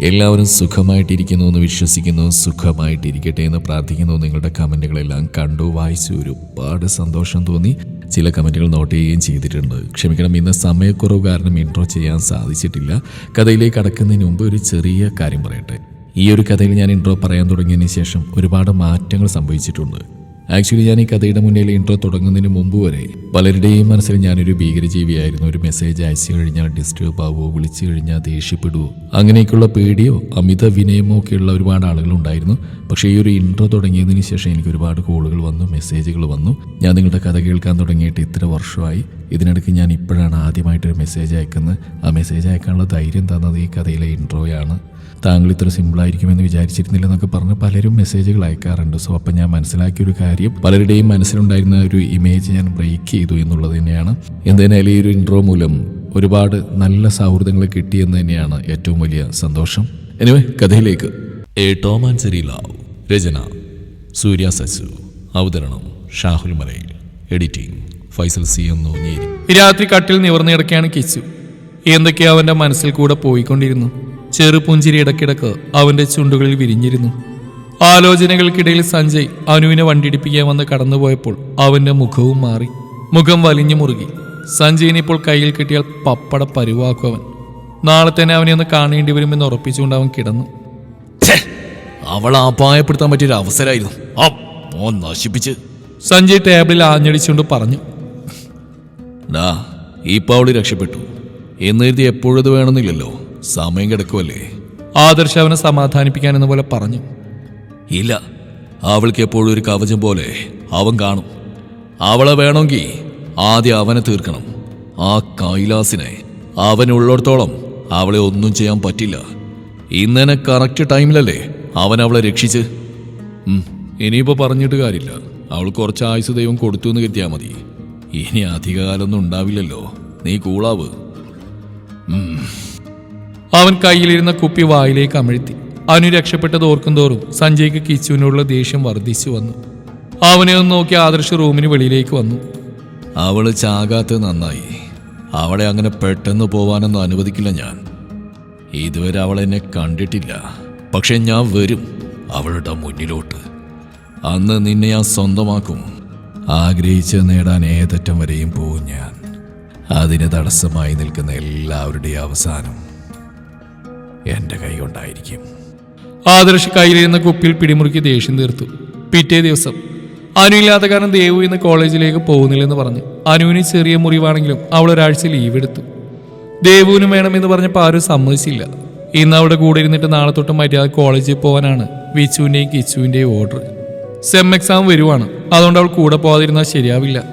എല്ലാവരും സുഖമായിട്ടിരിക്കുന്നു എന്ന് വിശ്വസിക്കുന്നു. സുഖമായിട്ടിരിക്കട്ടെ എന്ന് പ്രാർത്ഥിക്കുന്നു. നിങ്ങളുടെ കമന്റുകളെല്ലാം കണ്ടു വായിച്ചു. ഒരുപാട് സന്തോഷം തോന്നി. ചില കമന്റുകൾ നോട്ട് ചെയ്യുകയും ചെയ്തിട്ടുണ്ട്. ക്ഷമിക്കണം ഇന്ന് സമയക്കുറവ് കാരണം ഇൻട്രോ ചെയ്യാൻ സാധിച്ചിട്ടില്ല. കഥയിലേക്ക് കടക്കുന്നതിന് മുമ്പ് ഒരു ചെറിയ കാര്യം പറയട്ടെ. ഈ ഒരു കഥയിൽ ഞാൻ ഇൻട്രോ പറയാൻ തുടങ്ങിയതിന് ശേഷം ഒരുപാട് മാറ്റങ്ങൾ സംഭവിച്ചിട്ടുണ്ട്. ആക്ച്വലി ഞാൻ ഈ കഥയുടെ മുന്നിൽ ഇൻട്രോ തുടങ്ങുന്നതിന് മുമ്പ് വരെ പലരുടെയും മനസ്സിൽ ഞാനൊരു ഭീകരജീവിയായിരുന്നു. ഒരു മെസ്സേജ് അയച്ചു കഴിഞ്ഞാൽ ഡിസ്റ്റർബ് ആവുമോ വിളിച്ചു കഴിഞ്ഞാൽ ദേഷ്യപ്പെടുവോ അങ്ങനെയൊക്കെയുള്ള പേടിയോ അമിത വിനയമോ ഒക്കെയുള്ള ഒരുപാട് ആളുകളുണ്ടായിരുന്നു പക്ഷേ ഈ ഒരു ഇൻട്രോ തുടങ്ങിയതിന് ശേഷം എനിക്ക് ഒരുപാട് കോളുകൾ വന്നു മെസ്സേജുകൾ വന്നു. ഞാൻ നിങ്ങളുടെ കഥ കേൾക്കാൻ തുടങ്ങിയിട്ട് ഇത്ര വർഷമായി. ഇതിനിടയ്ക്ക് ഞാൻ ഇപ്പോഴാണ് ആദ്യമായിട്ടൊരു മെസ്സേജ് അയക്കുന്നത്. ആ മെസ്സേജ് അയക്കാനുള്ള ധൈര്യം തന്നത് ഈ കഥയിലെ ഇൻട്രോയാണ് താങ്കൾ ഇത്ര സിമ്പിളായിരിക്കുമെന്ന് വിചാരിച്ചിരുന്നില്ല എന്നൊക്കെ പറഞ്ഞ് പലരും മെസ്സേജുകൾ അയക്കാറുണ്ട്. സോ അപ്പം ഞാൻ മനസ്സിലാക്കിയ ഒരു കാര്യം പലരുടെയും മനസ്സിലുണ്ടായിരുന്ന ഒരു ഇമേജ് ഞാൻ ബ്രേക്ക് ചെയ്തു എന്നുള്ളത് തന്നെയാണ്. എന്തായാലും ഈ ഒരു ഇൻട്രോ മൂലം ഒരുപാട് നല്ല സൗഹൃദങ്ങൾ കിട്ടിയെന്ന് തന്നെയാണ് ഏറ്റവും വലിയ സന്തോഷം. എനിവേ കഥയിലേക്ക്. A Tom and Jerry love രചന സൂര്യ സച്ചു. അവതരണം ഷാഹുൽ മലയിൽ. എഡിറ്റിംഗ് ഫൈസൽ സി എന്നൂഞ്ഞേരി രാത്രി കട്ടിൽ നിവർന്നു കിടക്കുകയാണ് കിച്ചു. എന്തൊക്കെയോ അവന്റെ മനസ്സിൽ കൂടെ പോയിക്കൊണ്ടിരുന്നു. ചെറുപുഞ്ചിരി ഇടക്കിടക്ക് അവന്റെ ചുണ്ടുകളിൽ വിരിഞ്ഞിരുന്നു. ആലോചനകൾക്കിടയിൽ സഞ്ജയ് അനുവിനെ വണ്ടിടിപ്പിക്കാൻ വന്ന് കടന്നുപോയപ്പോൾ അവന്റെ മുഖവും മാറി. മുഖം വലിഞ്ഞു മുറുകി. സഞ്ജയിനെ ഇപ്പോൾ കയ്യിൽ കിട്ടിയാൽ പപ്പട പരുവാക്കും അവൻ. നാളെ തന്നെ അവനെ ഒന്ന് കാണേണ്ടി വരുമെന്ന് ഉറപ്പിച്ചുകൊണ്ട് അവൻ കിടന്നു. അവൾ അപായപ്പെടുത്താൻ പറ്റിയൊരു അവസരമായിരുന്നു. നശിപ്പിച്ച്. സഞ്ജയ് ടേബിളിൽ ആഞ്ഞടിച്ചുകൊണ്ട് പറഞ്ഞു. ഡാ ഇപ്പൊ അവൾ രക്ഷപ്പെട്ടു. എന്നെഴുതി എപ്പോഴത് വേണമെന്നില്ലല്ലോ. സമയം കിടക്കുമല്ലേ ആദർശ് അവനെ സമാധാനിപ്പിക്കാൻ എന്ന പോലെ പറഞ്ഞു. ഇല്ല. അവൾക്ക് എപ്പോഴും ഒരു കവചം പോലെ അവൻ കാണും. അവളെ വേണമെങ്കിൽ ആദ്യം അവനെ തീർക്കണം. ആ കൈലാസിനെ അവനുള്ളിടത്തോളം അവളെ ഒന്നും ചെയ്യാൻ പറ്റില്ല. ഇന്നനെ കറക്റ്റ് ടൈമിലല്ലേ അവൻ അവളെ രക്ഷിച്ച്? ഇനിയിപ്പോൾ ഇനിയിപ്പോ പറഞ്ഞിട്ട് കാര്യമില്ല. അവൾ കുറച്ച് ആയുസ് ദൈവം കൊടുത്തു എന്ന് കരുതിയാൽ മതി. ഇനി അധികകാലമൊന്നും ഉണ്ടാവില്ലല്ലോ. നീ കൂളാവ്. അവൻ കയ്യിലിരുന്ന കുപ്പി വായിലേക്ക് അമഴ്ത്തി. അവന് രക്ഷപ്പെട്ടത് ഓർക്കും തോറും സഞ്ജയ്ക്ക് കിച്ചുവിനോടുള്ള ദേഷ്യം വർദ്ധിച്ചു വന്നു. അവനെ ഒന്ന് നോക്കി ആദർശ് റൂമിന് വെളിയിലേക്ക് വന്നു. അവൾ ചാകാത്തത് നന്നായി. അവളെ അങ്ങനെ പെട്ടെന്ന് പോവാനൊന്നും അനുവദിക്കില്ല ഞാൻ. ഇതുവരെ അവൾ എന്നെ കണ്ടിട്ടില്ല. പക്ഷെ ഞാൻ വരും അവളുടെ മുന്നിലോട്ട്. അന്ന് നിന്നെ ഞാൻ സ്വന്തമാക്കും. ആഗ്രഹിച്ച് നേടാൻ ഏതറ്റം വരെയും പോകും ഞാൻ. അതിന് തടസ്സമായി നിൽക്കുന്ന എല്ലാവരുടെയും അവസാനം എന്റെ കൈ കൊണ്ടായിരിക്കും. ആദർശ് കയ്യിലിരുന്ന കുപ്പിയിൽ പിടിമുറുക്കി ദേഷ്യം തീർത്തു. പിറ്റേ ദിവസം അനുവില്ലാത്ത കാരണം ദേവു ഇന്ന് കോളേജിലേക്ക് പോകുന്നില്ലെന്ന് പറഞ്ഞു. അനുവിന് ചെറിയ മുറിവാണെങ്കിലും അവൾ ഒരാഴ്ച ലീവ് എടുത്തു. ദേവുവിനും വേണമെന്ന് പറഞ്ഞപ്പോൾ ആരും സമ്മതിച്ചില്ല. ഇന്ന് അവിടെ കൂടെ ഇരുന്നിട്ട് നാളെ തൊട്ട് മര്യാദ കോളേജിൽ പോകാനാണ് വിച്ചുവിന്റെയും കിച്ചുവിന്റെയും ഓർഡർ സെം എക്സാം വരുവാണ്. അതുകൊണ്ട് അവൾ കൂടെ പോകാതിരുന്നാൽ ശരിയാവില്ല.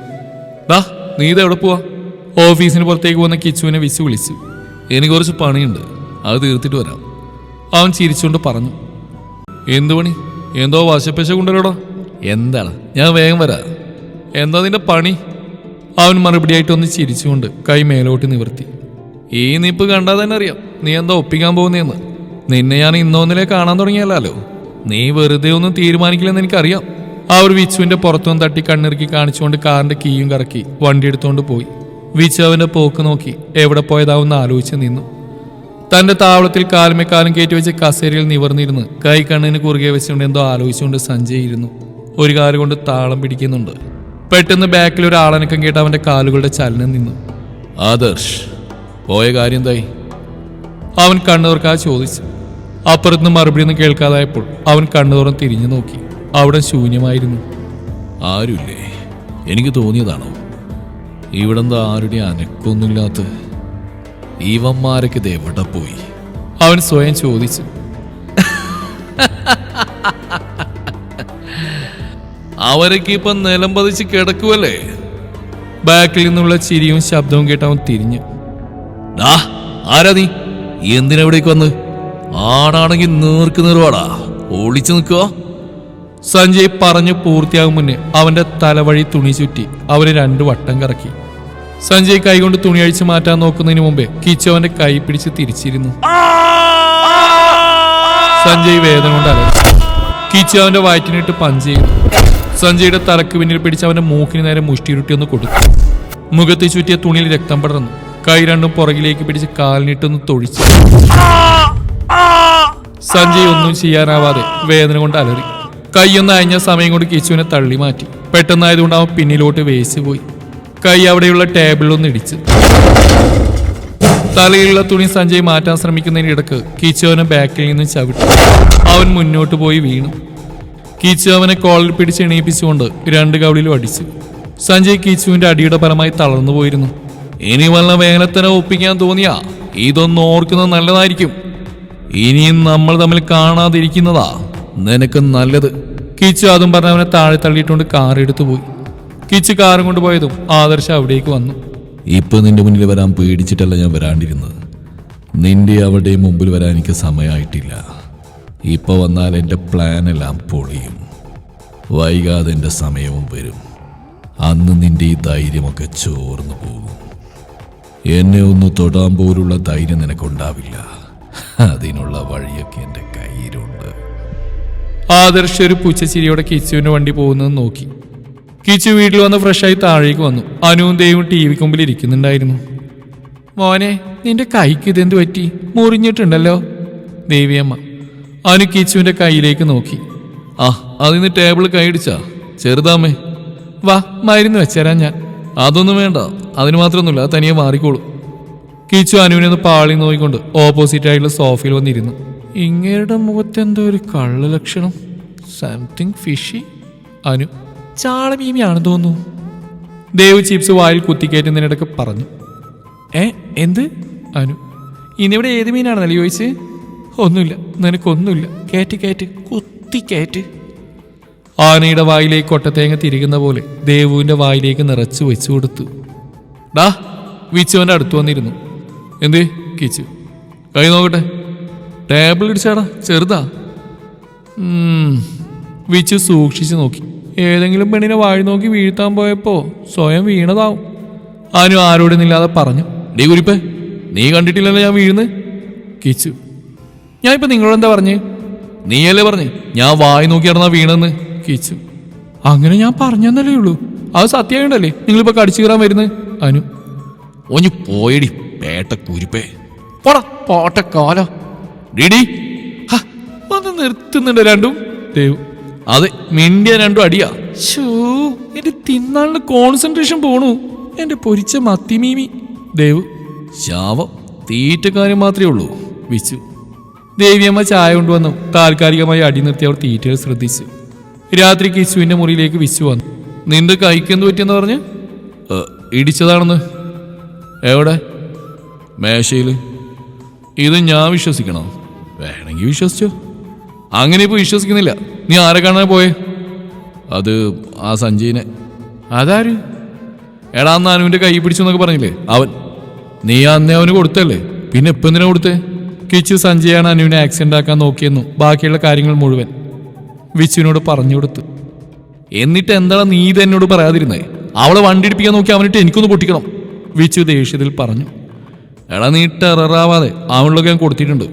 ദാ നീ ഇത് എവിടെ പോവാ? ഓഫീസിന് പുറത്തേക്ക് പോകുന്ന കിച്ചുവിനെ വിച്ചു വിളിച്ചു. എനിക്ക് കുറച്ച് പണിയുണ്ട്. അത് തീർത്തിട്ട് വരാം. അവൻ ചിരിച്ചുകൊണ്ട് പറഞ്ഞു എന്തു പണി? എന്തോ വശപ്പശ കൊണ്ടുവരടോ എന്താണ്? ഞാൻ വേഗം വരാം. എന്താ നിന്റെ പണി? അവൻ മറുപടിയായിട്ട് ഒന്ന് ചിരിച്ചുകൊണ്ട് കൈ മേലോട്ട് നിവർത്തി. ഈ നിപ്പ് കണ്ടാൽ തന്നെ അറിയാം. നീ എന്താ ഒപ്പിക്കാൻ പോകുന്നതെന്ന് നിന്നെ ഞാൻ ഇന്നോന്നിലേ കാണാൻ തുടങ്ങിയല്ലോ നീ വെറുതെ ഒന്നും തീരുമാനിക്കില്ലെന്ന് എനിക്കറിയാം. അവർ വിച്ചുവിന്റെ പുറത്തുനിന്ന് തട്ടി കണ്ണിറുക്കി കാണിച്ചുകൊണ്ട് കാറിന്റെ കീയും കറക്കി വണ്ടി എടുത്തുകൊണ്ട് പോയി. വിച്ചു അവന്റെ പോക്ക് നോക്കി എവിടെ പോയതാവെന്ന് ആലോചിച്ച് നിന്നു. തന്റെ താവളത്തിൽ കാലുമേ കാലം കയറ്റി വെച്ച് കസേരയിൽ നിവർന്നിരുന്ന് കൈ കണ്ണിന് കുറുകെ വെച്ചുകൊണ്ട് എന്തോ ആലോചിച്ചുകൊണ്ട് സഞ്ജയ് ഇരുന്നു. ഒരു കാൽ കൊണ്ട് താളം പിടിക്കുന്നുണ്ട്. പെട്ടെന്ന് ബാക്കിൽ ഒരു ആളനക്കം കേട്ട് അവന്റെ കാലുകളുടെ ചലനം നിന്നു. ആദർശ് പോയ കാര്യം എന്തായി? അവൻ കണ്ണുതുറക്കാ ചോദിച്ചു. അപ്പുറത്തുനിന്ന് മറുപടി ഒന്നും കേൾക്കാതായപ്പോൾ അവൻ കണ്ണുതുറം തിരിഞ്ഞു നോക്കി. അവിടെ ശൂന്യമായിരുന്നു. ആരുമില്ലേ എനിക്ക് തോന്നിയതാണോ? ഇവിടെന്താ ആരുടെ അനക്കൊന്നുമില്ലാത്ത ഇവന്മാരൊക്കെ ഇത് എവിടെ പോയി. അവൻ സ്വയം ചോദിച്ചു. അവരൊക്കെ ഇപ്പൊ നിലം പതിച്ച് ബാക്കിൽ നിന്നുള്ള ചിരിയും ശബ്ദവും കേട്ട് അവൻ തിരിഞ്ഞു. ഡാ ആരാ നീ? എന്തിനാ ഇവിടേക്ക് വന്ന്? ആണാണെങ്കിൽ നേർക്ക് നേർവാടാ. ഒളിച്ചു നിൽക്കുക സഞ്ജയ് പറഞ്ഞു പൂർത്തിയാകും മുന്നേ അവന്റെ തലവഴി തുണി ചുറ്റി അവന് രണ്ടു വട്ടം കറക്കി. സഞ്ജയ് കൈകൊണ്ട് തുണി അഴിച്ചു മാറ്റാൻ നോക്കുന്നതിന് മുമ്പേ കിച്ചു അവന്റെ കൈ പിടിച്ച് തിരിച്ചിരുന്നു. സഞ്ജയ് വേദന കൊണ്ട് അലറി. കിച്ചു അവന്റെ വയറ്റിനിട്ട് പഞ്ച് ചെയ്തു. സഞ്ജയുടെ തലക്ക് പിന്നിൽ പിടിച്ച് അവന്റെ മൂക്കിന് നേരെ മുഷ്ടിയുരുട്ടി ഒന്ന് കൊടുത്തു. മുഖത്ത് ചുറ്റിയ തുണിയിൽ രക്തം പടർന്നു. കൈ രണ്ടും പുറകിലേക്ക് പിടിച്ച് കാലിനിട്ടൊന്ന് തൊഴിച്ചു. സഞ്ജയ് ഒന്നും ചെയ്യാനാവാതെ വേദന കൊണ്ട് അലറി. കൈയൊന്ന് അയഞ്ഞ സമയം കൊണ്ട് കിച്ചുവിനെ തള്ളി മാറ്റി. പെട്ടെന്നായതുകൊണ്ട് അവൻ പിന്നിലോട്ട് വേസ്റ്റ് പോയി കൈ അവിടെയുള്ള ടേബിളിലൊന്ന് ഇടിച്ച്. തലയിലുള്ള തുണി സഞ്ജയ് മാറ്റാൻ ശ്രമിക്കുന്നതിനിടക്ക് കീച്ചോവനെ ബാക്കിൽ നിന്ന് ചവിട്ടി. അവൻ മുന്നോട്ട് പോയി വീണു. കീച്ചോവനെ കോളിൽ പിടിച്ച് എണീപ്പിച്ചുകൊണ്ട് രണ്ട് കവിളിലും അടിച്ചു. സഞ്ജയ് കീച്ചുവിന്റെ അടിയുടെ ഫലമായി തളർന്നു പോയിരുന്നു. ഇനി വല്ല വേനത്തനെ ഒപ്പിക്കാൻ തോന്നിയാ ഇതൊന്നും ഓർക്കുന്നത് നല്ലതായിരിക്കും. ഇനിയും നമ്മൾ തമ്മിൽ കാണാതിരിക്കുന്നതാ നിനക്ക് നല്ലത്. കീച്ചു അതും പറഞ്ഞ് അവനെ താഴെ തള്ളിയിട്ടുകൊണ്ട് കാറെടുത്തു പോയി. കിച്ചു കാറും കൊണ്ട് പോയതും ആദർശ അവിടേക്ക് വന്നു. ഇപ്പൊ നിന്റെ മുന്നിൽ വരാൻ പേടിച്ചിട്ടല്ല ഞാൻ വരാണ്ടിരുന്നത്. നിന്റെ അവിടെ മുമ്പിൽ വരാൻ എനിക്ക് സമയമായിട്ടില്ല. ഇപ്പൊ വന്നാൽ എന്റെ പ്ലാനെല്ലാം പൊളിയും. വൈകാതെ എന്റെ സമയവും വരും. അന്ന് നിന്റെ ഈ ധൈര്യമൊക്കെ ചോർന്നു പോകും. എന്നെ ഒന്ന് തൊടാൻ പോലുള്ള ധൈര്യം നിനക്കുണ്ടാവില്ല. അതിനുള്ള വഴിയൊക്കെ എന്റെ കയ്യിലുണ്ട്. ആദർശ് ഒരു പുച്ചച്ചിരിയോടെ കിച്ചുവിന് വണ്ടി പോകുന്നത് നോക്കി. കിച്ചു വീട്ടിൽ വന്ന് ഫ്രഷായി താഴേക്ക് വന്നു. അനുവും ദേവും ടി വിക്ക് മുമ്പിൽ ഇരിക്കുന്നുണ്ടായിരുന്നു. മോനെ നിന്റെ കൈക്ക് ഇതെന്ത് പറ്റി? മുറിഞ്ഞിട്ടുണ്ടല്ലോ. ദേവിയമ്മ അനു കിച്ചുവിന്റെ കൈയിലേക്ക് നോക്കി. ആ അതിന് ടേബിൾ കൈയിടിച്ചാ ചെറുതാമേ വാ മരുന്ന് വെച്ചേരാ ഞാൻ. അതൊന്നും വേണ്ട. അതിന് മാത്രമൊന്നുമില്ല അത് തനിയെ മാറിക്കോളൂ. കിച്ചു അനുവിനെ ഒന്ന് പാളി നോക്കിക്കൊണ്ട് ഓപ്പോസിറ്റ് ആയിട്ടുള്ള സോഫയിൽ വന്നിരുന്നു. ഇങ്ങയുടെ മുഖത്തെന്തോ ഒരു കള്ള ലക്ഷണം സംതിങ് ഫിഷി അനു ചാളമീമിയാണെന്ന് തോന്നുന്നു. ദേവ് ചിപ്സ് വായിൽ കുത്തിക്കയറ്റുന്നതിനിടക്ക് പറഞ്ഞു. ഏ എന്ത്? അനു. ഇന്നിവിടെ ഏത് മീനാണെന്നല്ലേ ചോദിച്ച്? ഒന്നുമില്ല നിനക്കൊന്നുമില്ല. കയറ്റ് കയറ്റ് കുത്തി കയറ്റ് ആനയുടെ വായിലേക്ക് കൊട്ടത്തേങ്ങ തിരികുന്ന പോലെ ദേവുവിന്റെ വായിലേക്ക് നിറച്ചു വെച്ചു കൊടുത്തു. ഡാ വിച്ചുവന്റെ അടുത്ത് വന്നിരുന്നു. എന്ത് കിച്ചു? കൈ നോക്കട്ടെ. ടേബിൾ ഇടിച്ചാടാ ചെറുതാ. വിച്ചു സൂക്ഷിച്ചു നോക്കി. ഏതെങ്കിലും പെണ്ണിനെ വാഴി നോക്കി വീഴ്ത്താൻ പോയപ്പോ സ്വയം വീണതാവും. അനു ആരോടുന്നില്ലാതെ പറഞ്ഞു ഡീ കുരിപ്പ് നീ കണ്ടിട്ടില്ലല്ലോ ഞാൻ വീഴുന്ന് കിച്ചു ഞാൻ ഇപ്പൊ നിങ്ങളെന്താ പറഞ്ഞു? നീയല്ലേ പറഞ്ഞേ ഞാൻ വായി നോക്കി നടന്നാ വീണെന്ന് കിച്ചു അങ്ങനെ ഞാൻ പറഞ്ഞെന്നല്ലേ ഉള്ളൂ. അത് സത്യമായിട്ടല്ലേ നിങ്ങളിപ്പോ കടിച്ചു കയറാൻ വരുന്നത്? അനു ഒഞ്ഞു പോയടി പേട്ട കുരിപ്പേ. പോടാ പോട്ടക്കാലോ ഡിഡി വന്ന് നിർത്തുന്നുണ്ട് രണ്ടും. ദേവ് അതെ മിണ്ടിയ രണ്ടും അടിയാ. ഷൂ എന്റെ തിന്നാളിന് കോൺസെൻട്രേഷൻ പോണു. എന്റെ പൊരിച്ച മത്തിമീമി ദേവ് ശാവം. തീറ്റക്കാര്യം മാത്രമേ ഉള്ളൂ. വിച്ചു ദേവിയമ്മ ചായ കൊണ്ടുവന്നു. താൽക്കാലികമായി അടി നിർത്തി അവർ തീറ്റകൾ ശ്രദ്ധിച്ചു. രാത്രി കിശുവിന്റെ മുറിയിലേക്ക് വിശു വന്നു. നിന്റെ കൈക്കെന്ത് പറ്റിയെന്ന് പറഞ്ഞ്? "ഏ, ഇടിച്ചതാണെന്ന്. എവിടെ? മേശയിൽ ഇത് ഞാൻ വിശ്വസിക്കണോ? വേണമെങ്കിൽ വിശ്വസിച്ചോ. അങ്ങനെ ഇപ്പോൾ വിശ്വസിക്കുന്നില്ല. നീ ആരെ കാണാൻ പോയേ? അത് ആ സഞ്ജയിനെ അതാര്? എടാ അന്ന് അനുവിന്റെ കൈ പിടിച്ചു എന്നൊക്കെ പറഞ്ഞില്ലേ? അവൻ. നീ അന്നേ അവന് കൊടുത്തല്ലേ പിന്നെ ഇപ്പം എന്തിനാ കൊടുത്തേ? കിച്ചു സഞ്ജയാണ് അനുവിനെ ആക്സിഡന്റ് ആക്കാൻ നോക്കിയെന്നു ബാക്കിയുള്ള കാര്യങ്ങൾ മുഴുവൻ വിച്ചുവിനോട് പറഞ്ഞു കൊടുത്തു. എന്നിട്ട് എന്താണ് നീ ഇത് എന്നോട് പറയാതിരുന്നേ? അവളെ വണ്ടി ഇടിപ്പിക്കാൻ നോക്കി അവനിട്ട് എനിക്കൊന്ന് പൊട്ടിക്കണം. വിച്ചു ദേഷ്യത്തിൽ പറഞ്ഞു. എടാ നീ ടെററാവാതെ അവളിലൊക്കെ ഞാൻ കൊടുത്തിട്ടുണ്ട്.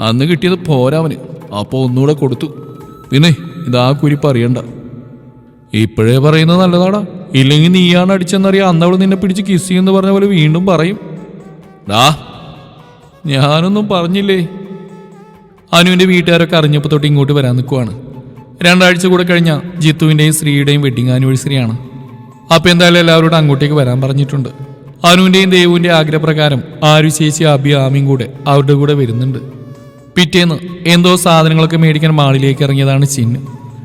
അന്ന് കിട്ടിയത് പോരാവന് അപ്പോൾ ഒന്നുകൂടെ കൊടുത്തു. പിന്നെ ഇതാ കുരിപ്പ് അറിയണ്ട. ഇപ്പോഴേ പറയുന്നത് നല്ലതാടാ. ഇല്ലെങ്കിൽ നീയാണ് അടിച്ചെന്നറിയാം അന്നവൾ നിന്നെ പിടിച്ച് കിസ് ചെയ്യുന്ന പറഞ്ഞ പോലെ വീണ്ടും പറയും. ഡാ ഞാനൊന്നും പറഞ്ഞില്ലേ? അനുവിന്റെ വീട്ടുകാരൊക്കെ അറിഞ്ഞപ്പോൾ തൊട്ട് ഇങ്ങോട്ട് വരാൻ നിൽക്കുവാണ് രണ്ടാഴ്ച കൂടെ കഴിഞ്ഞാൽ ജിത്തുവിന്റെയും ശ്രീയുടെയും വെഡിങ് ആനിവേഴ്സറിയാണ് അപ്പോൾ എന്തായാലും എല്ലാവരോടും അങ്ങോട്ടേക്ക് വരാൻ പറഞ്ഞിട്ടുണ്ട്. അനുവിന്റെയും ദേവുവിന്റെ ആഗ്രഹപ്രകാരം ആരു ചേച്ചി അബി ആമിയും കൂടെ അവരുടെ കൂടെ വരുന്നുണ്ട്. പിറ്റേന്ന് എന്തോ സാധനങ്ങളൊക്കെ മേടിക്കാൻ മാളിലേക്ക് ഇറങ്ങിയതാണ് ചിന്നു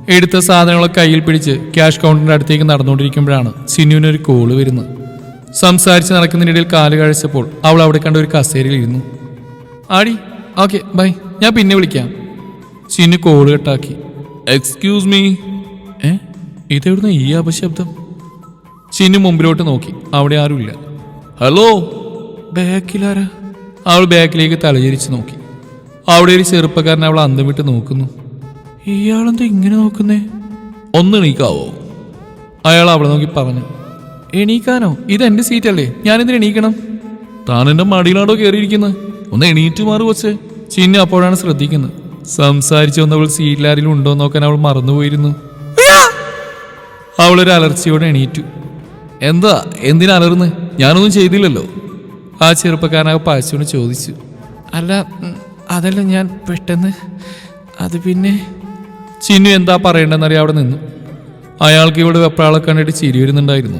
എടുത്ത സാധനങ്ങളൊക്കെ കയ്യിൽ പിടിച്ച് ക്യാഷ് കൗണ്ടറിന്റെ അടുത്തേക്ക് നടന്നുകൊണ്ടിരിക്കുമ്പോഴാണ് ചിന്നുവിനൊരു കോൾ വരുന്നത്. സംസാരിച്ച് നടക്കുന്നതിനിടയിൽ കാൽ കഴിച്ചപ്പോൾ അവൾ അവിടെ കണ്ട ഒരു കസേരയിൽ ഇരുന്നു. ആടി ഓക്കെ ബൈ ഞാൻ പിന്നെ വിളിക്കാം. ചിന്നു കോൾ കെട്ടാക്കി. എക്സ്ക്യൂസ് മീ ഏ? ഇതെവിടുന്ന ഈ അപശബ്ദം? ചിന്നു മുമ്പിലോട്ട് നോക്കി. അവിടെ ആരുമില്ല. ഹലോ ബാക്കിലാരാ? അവൾ ബാക്കിലേക്ക് തലചരിച്ച് നോക്കി. അവിടെ ഒരു ചെറുപ്പക്കാരൻ അവൾ അന്തം വിട്ട് നോക്കുന്നു. ഇയാളെന്താ ഇങ്ങനെ നോക്കുന്നേ? ഒന്ന് എണീക്കാവോ? അയാൾ അവളെ നോക്കി പറഞ്ഞു. എണീക്കാനോ? ഇത് എന്റെ സീറ്റ് അല്ലേ ഞാനെന്തിന് എണീക്കണം? താൻ എന്റെ മടിയിലാണോ കയറിയിരിക്കുന്നത് ഒന്ന് എണീറ്റ് മാറി വച്ച് ചിന്ന അപ്പോഴാണ് ശ്രദ്ധിക്കുന്നത്. സംസാരിച്ചു വന്നവൾ സീറ്റിലാരിലും ഉണ്ടോ നോക്കാൻ അവൾ മറന്നുപോയിരുന്നു. അവളൊരു അലർച്ചയോടെ എണീറ്റു. എന്താ? എന്തിനാ അലർന്ന് ഞാനൊന്നും ചെയ്തില്ലല്ലോ. ആ ചെറുപ്പക്കാരനാകെ പാച്ചുകൊണ്ട് ചോദിച്ചു. അല്ല അതല്ല ഞാൻ പെട്ടെന്ന് അത് പിന്നെ ചിന്നു എന്താ പറയണ്ടെന്നറിയാം അവിടെ നിന്നു. അയാൾക്ക് ഇവിടെ വെപ്രാളെ കണ്ടിട്ട് ചിരി വരുന്നുണ്ടായിരുന്നു.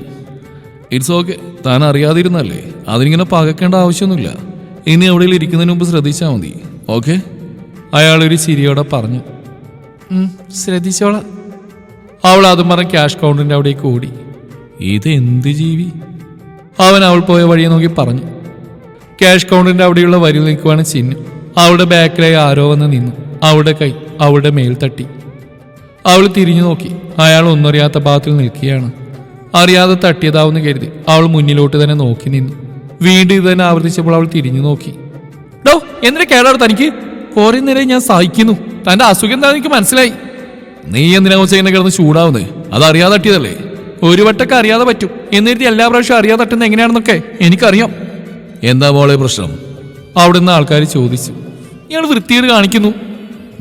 ഇറ്റ്സ് ഓക്കെ താൻ അറിയാതിരുന്നല്ലേ? അതിനിങ്ങനെ പകക്കേണ്ട ആവശ്യമൊന്നുമില്ല. ഇനി അവിടെ ഇരിക്കുന്നതിന് മുമ്പ് ശ്രദ്ധിച്ചാൽ മതി. ഓക്കെ അയാൾ ഒരു ചിരിയോടെ പറഞ്ഞു. ശ്രദ്ധിച്ചോളാം. അവൾ അതും പറഞ്ഞ് ക്യാഷ് കൗണ്ടറിന്റെ അവിടേക്ക് ഓടി. ഇത് എന്ത് ജീവി? അവൻ അവൾ പോയ വഴിയെ നോക്കി പറഞ്ഞു. ക്യാഷ് കൗണ്ടറിന്റെ അവിടെയുള്ള വരി നിൽക്കുവാണ് ചിന്നു. അവളുടെ ബാക്കിലായി ആരോ വന്ന് നിന്നു. അവളുടെ കൈ അവളുടെ മേൽ തട്ടി. അവൾ തിരിഞ്ഞു നോക്കി. അയാൾ ഒന്നറിയാത്ത ഭാഗത്തിൽ നിൽക്കുകയാണ്. അറിയാതെ തട്ടിയതാവെന്ന് കരുതി അവൾ മുന്നിലോട്ട് തന്നെ നോക്കി നിന്നു. വീണ്ടും ഇത് തന്നെ ആവർത്തിച്ചപ്പോൾ അവൾ തിരിഞ്ഞു നോക്കി. ഡോ എന്തിനാ കേടാണ് തനിക്ക്? കുറെ നേരം ഞാൻ സഹിക്കുന്നു. തന്റെ അസുഖം എന്താണെന്ന് എനിക്ക് മനസ്സിലായി. നീ എന്തിനാ ചെയ്യുന്ന കിടന്ന് ചൂടാവുന്നത് അത് അറിയാതെ തട്ടിയതല്ലേ? ഒരു വട്ടൊക്കെ അറിയാതെ പറ്റും. എന്നിട്ട് എല്ലാ പ്രാവശ്യം അറിയാതെ തട്ടുന്നത് എങ്ങനെയാണെന്നൊക്കെ എനിക്കറിയാം. എന്താ മോളെ പ്രശ്നം? അവിടുന്ന് ആൾക്കാർ ചോദിച്ചു. ഇയാൾ വൃത്തിയേട് കാണിക്കുന്നു.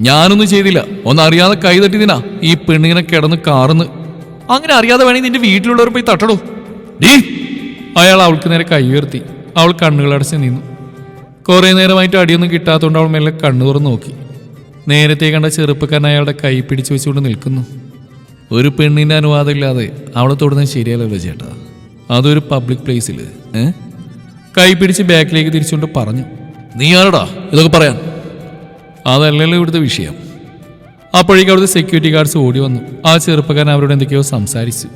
ഞാനൊന്നും ചെയ്തില്ല. ഒന്നറിയാതെ കൈ തട്ടിയതിനാ ഈ പെണ്ണിങ്ങനെ കിടന്ന് കാറുന്ന്. അങ്ങനെ അറിയാതെ വേണമെങ്കിൽ നിന്റെ വീട്ടിലുള്ളവർ പോയി തട്ടടോ. ഡീ അയാൾ അവൾക്ക് നേരെ കൈ ഉയർത്തി. അവൾ കണ്ണുകളടച്ച് നിന്നു. കുറേ നേരമായിട്ട് അടിയൊന്നും കിട്ടാത്തതുകൊണ്ട് അവൾ മെല്ലെ കണ്ണു തുറന്ന് നോക്കി. നേരത്തെ കണ്ട ചെറുപ്പക്കാരൻ അയാളുടെ കൈ പിടിച്ചു വെച്ചുകൊണ്ട് നിൽക്കുന്നു. ഒരു പെണ്ണിന്റെ അനുവാദം ഇല്ലാതെ അവളെ തൊടുന്നത് ശരിയല്ലല്ലോ ചേട്ടാ. അതൊരു പബ്ലിക് പ്ലേസിൽ ഏ? കൈ പിടിച്ച് ബാക്കിലേക്ക് തിരിച്ചുകൊണ്ട് പറഞ്ഞു. നീ ആരടാ? ഇതൊക്കെ പറയാൻ. അതല്ലല്ലോ ഇവിടുത്തെ വിഷയം. അപ്പോഴേക്കും അവിടുത്തെ സെക്യൂരിറ്റി ഗാർഡ്സ് ഓടി വന്നു. ആ ചെറുപ്പക്കാരൻ അവരോട് എന്തൊക്കെയോ സംസാരിച്ചു.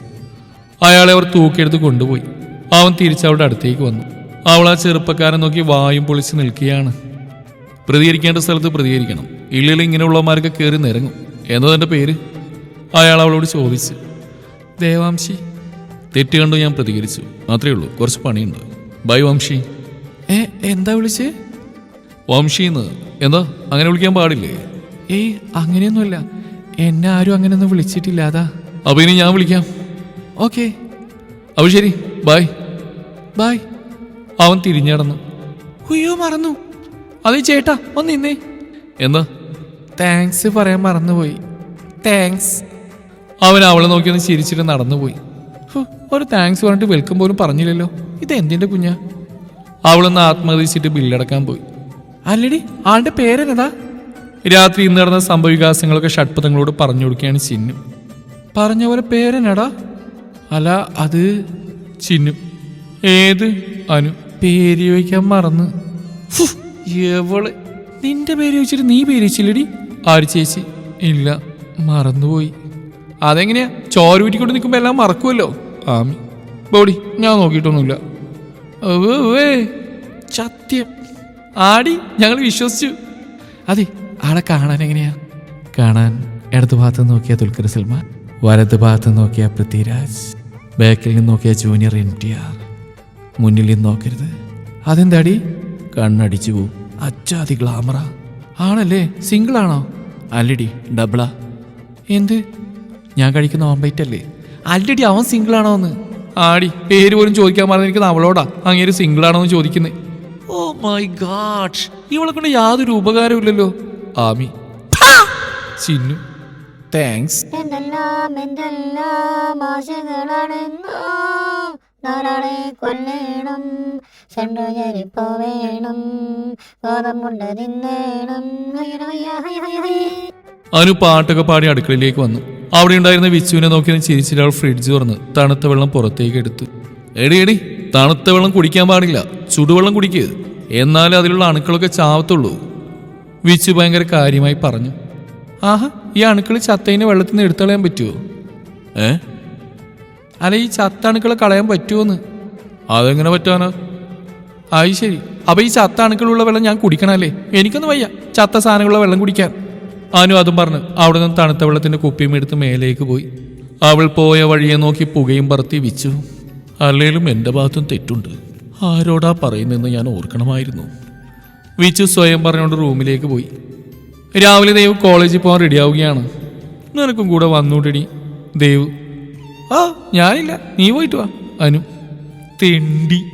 അയാളെ അവർ തൂക്കിയെടുത്ത് കൊണ്ടുപോയി. അവൻ തിരിച്ചവളുടെ അടുത്തേക്ക് വന്നു. അവൾ ആ ചെറുപ്പക്കാരൻ നോക്കി വായും പൊളിച്ച് നിൽക്കുകയാണ്. പ്രതികരിക്കേണ്ട സ്ഥലത്ത് പ്രതികരിക്കണം. ഇല്ലെങ്കിൽ ഇങ്ങനെയുള്ളമാരൊക്കെ കയറി നിരങ്ങും. എന്നതെന്റെ പേര്? അയാൾ അവളോട് ചോദിച്ചു. ദേവാംശി. തെറ്റ് കണ്ടു ഞാൻ പ്രതികരിച്ചു. മാത്രമേ ഉള്ളൂ. കുറച്ച് പണിയുണ്ട്. ബൈ വംശി. ഏ എന്താ വിളിച്ചേ? വംശീന്ന്. എന്താ? അങ്ങനെ വിളിക്കാൻ പാടില്ലേ? ഏയ് അങ്ങനെയൊന്നുമല്ല. എന്നെ ആരും അങ്ങനെയൊന്നും വിളിച്ചിട്ടില്ല അതാ. അപ്പൊ ഇനി ഞാൻ വിളിക്കാം. ഓക്കെ. അപ്പൊ ശരി ബായ് ബായ് അവൻ തിരിഞ്ഞടന്നു ഉയ്യോ മറന്നു. അത് ചേട്ടാ ഒന്ന് ഇന്നേ എന്താ? താങ്ക്സ് പറയാൻ മറന്നുപോയി. താങ്ക്സ്. അവൻ അവളെ നോക്കി ഒന്ന് ചിരിച്ചിട്ട് നടന്നുപോയി. ഒരു താങ്ക്സ് പറഞ്ഞിട്ട് വെൽക്കം പോലും പറഞ്ഞില്ലല്ലോ. ഇത് എന്തിന്റെ കുഞ്ഞാ? അവളൊന്ന് ആത്മഹതിച്ചിട്ട് ബില്ലടക്കാൻ പോയി. അല്ലടി ആളുടെ പേരെന്നതാ? രാത്രി ഇന്ന് നടന്ന സംഭവവികാസങ്ങളൊക്കെ ഷഡ്പഥങ്ങളോട് പറഞ്ഞു കൊടുക്കുകയാണ് ചിന്നു. പറഞ്ഞ പോലെ പേരെന്നടാ? അല്ല അത് ചിന്നു. ഏത് അനു? പേര് ചോദിക്കാൻ മറന്ന്. എവൾ? നിന്റെ പേര് ചോദിച്ചിട്ട് നീ പേര് ചോദിച്ചില്ലടി? ആര് ചേച്ചി? ഇല്ല മറന്നുപോയി. അതെങ്ങനെയാ? ചോരൂറ്റിക്കൊണ്ട് നിൽക്കുമ്പോൾ എല്ലാം മറക്കുമല്ലോ ആമി. ബോഡി ഞാൻ നോക്കിയിട്ടൊന്നുമില്ല. സത്യം. ആടി ഞങ്ങൾ വിശ്വസിച്ചു. അതെ ആളെ കാണാൻ എങ്ങനെയാ? കാണാൻ ഇടതു ഭാഗത്ത് നോക്കിയ ദുൽഖർ സൽമാൻ വലത് ഭാഗത്ത് നോക്കിയ പൃഥ്വിരാജ് ബാക്കിൽ നിന്ന് നോക്കിയ ജൂനിയർ എൻ ടി ആർ. മുന്നിൽ നിന്ന് നോക്കരുത്. അതെന്താടി? കണ്ണടിച്ചു പോവും. അച്ചാതി ഗ്ലാമറ. ആണല്ലേ? സിംഗിൾ ആണോ? അല്ലടി ഡബിളാ. എന്ത്? ഞാൻ കഴിക്കുന്ന ഓംബൈറ്റ് അല്ലേ? അല്ലടി അവൻ സിംഗിൾ ആണോ എന്ന് ആടി പേര് പോലും ചോദിക്കാൻ പറഞ്ഞിരിക്കുന്ന അവളോടാ. അങ്ങേര് സിംഗിൾ ആണോ എന്ന് ചോദിക്കുന്നേ. ഓ മൈ ഗാഡ് ഇവളെ കൊണ്ട് യാതൊരു ഉപകാരമില്ലല്ലോ ആമി. ചിന്നു. താങ്ക്സ് എന്തെല്ലാം എന്തെല്ലാം ആശകളാണെന്നോ? നാരാളെ കൊല്ലേണം. ചെണ്ടുചരിപ്പോ വേണം. ഗോതമ്പുണ്ട തിന്നേണം. അനു പാട്ടൊക്കെ പാടി അടുക്കളയിലേക്ക് വന്നു. അവിടെ ഉണ്ടായിരുന്ന വിച്ചുവിനെ നോക്കി ചിരിച്ചിട്ട് അവൾ ഫ്രിഡ്ജ് തുറന്ന് തണുത്ത വെള്ളം പുറത്തേക്ക് എടുത്തു. എടി എടി തണുത്ത വെള്ളം കുടിക്കാൻ പാടില്ല. ചുടുവെള്ളം കുടിക്കുക എന്നാലേ അതിലുള്ള അണുക്കളൊക്കെ ചാവത്തുള്ളൂ. വിച്ചു ഭയങ്കര കാര്യമായി പറഞ്ഞു. ആഹാ ഈ അണുക്കൾ ചത്തയിനെ വെള്ളത്തിൽ നിന്ന് എടുത്തു കളയാൻ പറ്റുമോ ഏ? അല്ല ഈ ചത്ത അണുക്കളെ കളയാൻ പറ്റുമോന്ന് അതെങ്ങനെ പറ്റാനോ? അത് ശരി. അപ്പൊ ഈ ചത്ത അണുക്കളുള്ള വെള്ളം ഞാൻ കുടിക്കണല്ലേ? എനിക്കൊന്നും വയ്യ ചത്ത സാധനങ്ങളുള്ള വെള്ളം കുടിക്കാൻ. അനു അതും പറഞ്ഞു. അവിടെ നിന്ന് തണുത്ത വെള്ളത്തിന്റെ കുപ്പിയും എടുത്ത് മേലേക്ക് പോയി. അവൾ പോയ വഴിയെ നോക്കി പുകയും പറത്തി വിച്ചു. അല്ലെങ്കിലും എന്റെ ഭാഗത്തും തെറ്റുണ്ട്. ആരോടാ പറയുന്നതെന്ന് ഞാൻ ഓർക്കണമായിരുന്നു. വിച്ചു സ്വയം പറഞ്ഞുകൊണ്ട് റൂമിലേക്ക് പോയി. രാവിലെ ദേവ് കോളേജിൽ പോകാൻ റെഡിയാവുകയാണ്. നിനക്കും കൂടെ വന്നൂടടി ദേവ്. ആ ഞാനില്ല നീ പോയിട്ട് വാ അനു. തെണ്ടി.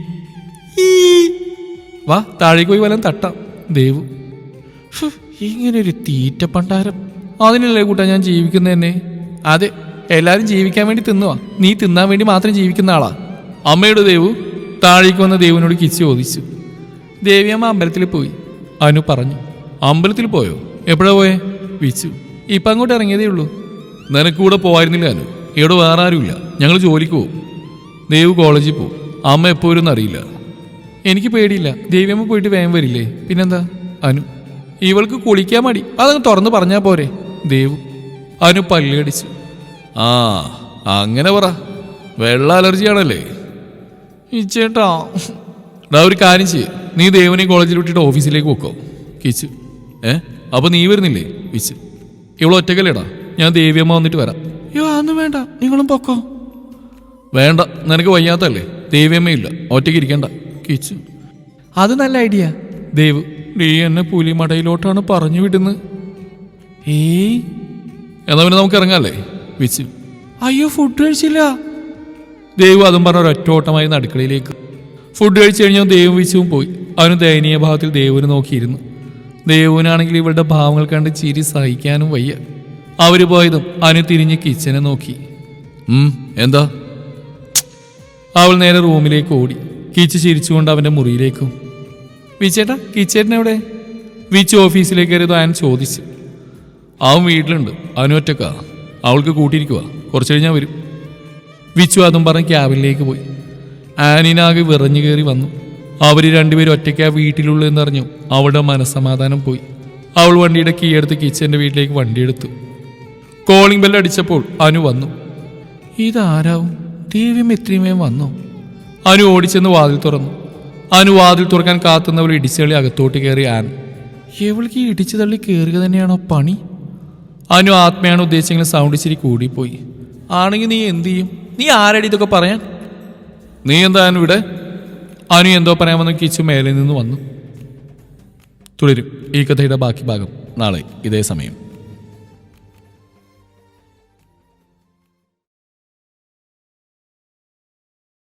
വാ താഴേക്ക് പോയി വല്ലതും തട്ടാം ദൈവ്. ഇങ്ങനെ ഒരു തീറ്റ പണ്ടാരം. അതിനല്ലേ കൂട്ടാ ഞാൻ ജീവിക്കുന്നത് തന്നെ അതെ എല്ലാരും ജീവിക്കാൻ വേണ്ടി തിന്നുവാ. നീ തിന്നാൻ വേണ്ടി മാത്രം ജീവിക്കുന്ന ആളാ. അമ്മയുടെ ദേവു താഴേക്ക് വന്ന് ദേവിനോട് കിച്ച് ചോദിച്ചു. ദേവിയമ്മ അമ്പലത്തിൽ പോയി. അനു പറഞ്ഞു അമ്പലത്തിൽ പോയോ? എപ്പോഴാ പോയേ? വിച്ചു ഇപ്പം അങ്ങോട്ട് ഇറങ്ങിയതേ ഉള്ളൂ. നിനക്കൂടെ പോവായിരുന്നില്ല അനു. ഇവിടെ വേറെ ആരുമില്ല. ഞങ്ങൾ ജോലിക്ക് പോവും ദേവ് കോളേജിൽ പോവും അമ്മ എപ്പോ വരും അറിയില്ല. എനിക്ക് പേടിയില്ല. ദേവിയമ്മ പോയിട്ട് വേഗം വരില്ലേ? പിന്നെന്താ? അനു ഇവൾക്ക് കുളിക്കാൻ മടി. അതങ്ങ് തുറന്ന് പറഞ്ഞാൽ പോരെ. ദേവ് അനു പല്ലടിച്ചു. ആ അങ്ങനെ പറ. വെള്ള അലർജിയാണല്ലേ? ഇച്ചേട്ടാ ഡാ ഒരു കാര്യം ചെയ്യ്. നീ ദേവനെ കോളേജിൽ വിട്ടിട്ട് ഓഫീസിലേക്ക് പോക്കോ. കിച്ചു. ഏ? അപ്പൊ നീ വരുന്നില്ലേ? വിച്ചു ഇവളെ ഒറ്റക്കല്ലേടാ? ഞാൻ ദേവിയമ്മ വന്നിട്ട് വരാം. അയ്യോ അതൊന്നും വേണ്ട. നിങ്ങളും പൊക്കോ. വേണ്ട. നിനക്ക് വയ്യാത്തല്ലേ ദേവിയമ്മയില്ല ഒറ്റയ്ക്ക് ഇരിക്കണ്ട. കിച്ചു. അത് നല്ല ഐഡിയ. ദേവ് നീ എന്നെ പുലിമടയിലോട്ടാണ് പറഞ്ഞു വിടുന്നത്. ഏയ്. എന്നാ പിന്നെ നമുക്ക് ഇറങ്ങാല്ലേ? വിച്ചു അയ്യോ ഫുഡ് കഴിച്ചില്ല. ദേവ് അതും പറഞ്ഞ ഒരൊറ്റോട്ടമായി അടുക്കളയിലേക്ക് ഫുഡ് കഴിച്ചു കഴിഞ്ഞാൽ ദേവും വിശുവും പോയി. അവന് ദയനീയ ഭാവത്തിൽ ദേവുവിനെ നോക്കിയിരുന്നു. ദേവുവിനാണെങ്കിൽ ഇവളുടെ ഭാവങ്ങൾ കണ്ട് ചിരി സഹിക്കാനും വയ്യ. അവർ പോയതും അവന് തിരിഞ്ഞ് കിച്ചനെ നോക്കി. എന്താ? അവൾ നേരെ റൂമിലേക്ക് ഓടി. കിച്ച് ചിരിച്ചുകൊണ്ട് അവന്റെ മുറിയിലേക്കും. വിച്ചേട്ടാ കിച്ചേട്ടനെവിടെ വിച്ച് ഓഫീസിലേക്ക് കയറിയത് അയാൻ ചോദിച്ചു. അവൻ വീട്ടിലുണ്ട്. അവനൊറ്റക്കാ അവൾക്ക് കൂട്ടിയിരിക്കുക കുറച്ച് കഴിഞ്ഞാൽ വരും. വിച്ചു പറഞ്ഞ് ക്യാബിനിലേക്ക് പോയി. ആനിനാകെ വിറഞ്ഞു കയറി വന്നു. അവർ രണ്ടുപേരും ഒറ്റയ്ക്കാ വീട്ടിലുള്ളൂ എന്നറിഞ്ഞു അവളുടെ മനസ്സമാധാനം പോയി. അവൾ വണ്ടിയുടെ കീ എടുത്ത് കിച്ചന്റെ വീട്ടിലേക്ക് വണ്ടിയെടുത്തു കോളിംഗ് ബെൽ അടിച്ചപ്പോൾ അനു വന്നു. ഇതാരാവും? ദേവ്യം എത്രയുമേം വന്നോ? അനു ഓടിച്ചെന്ന് വാതിൽ തുറന്നു. അനു വാതിൽ തുറക്കാൻ കാത്തുന്നവൾ ഇടിച്ചള്ളി അകത്തോട്ട് കയറി ആൻ എവൾക്ക് ഈ ഇടിച്ചു തള്ളി കയറുക തന്നെയാണോ പണി? അനു ആത്മയാണ് ഉദ്ദേശിച്ചെങ്കിലും സൗണ്ട് ഇച്ചിരി കൂടിപ്പോയി. ആണെങ്കിൽ നീ എന്തു ചെയ്യും? നീ ആരടി ഇതൊക്കെ പറയാൻ? നീ എന്താ അനു ഇവിടെ അനു എന്തോ പറയാമെന്ന് കിച്ചു മേലെ നിന്ന് വന്നു. തുടരും. ഈ കഥയുടെ ബാക്കി ഭാഗം നാളെ ഇതേ സമയം.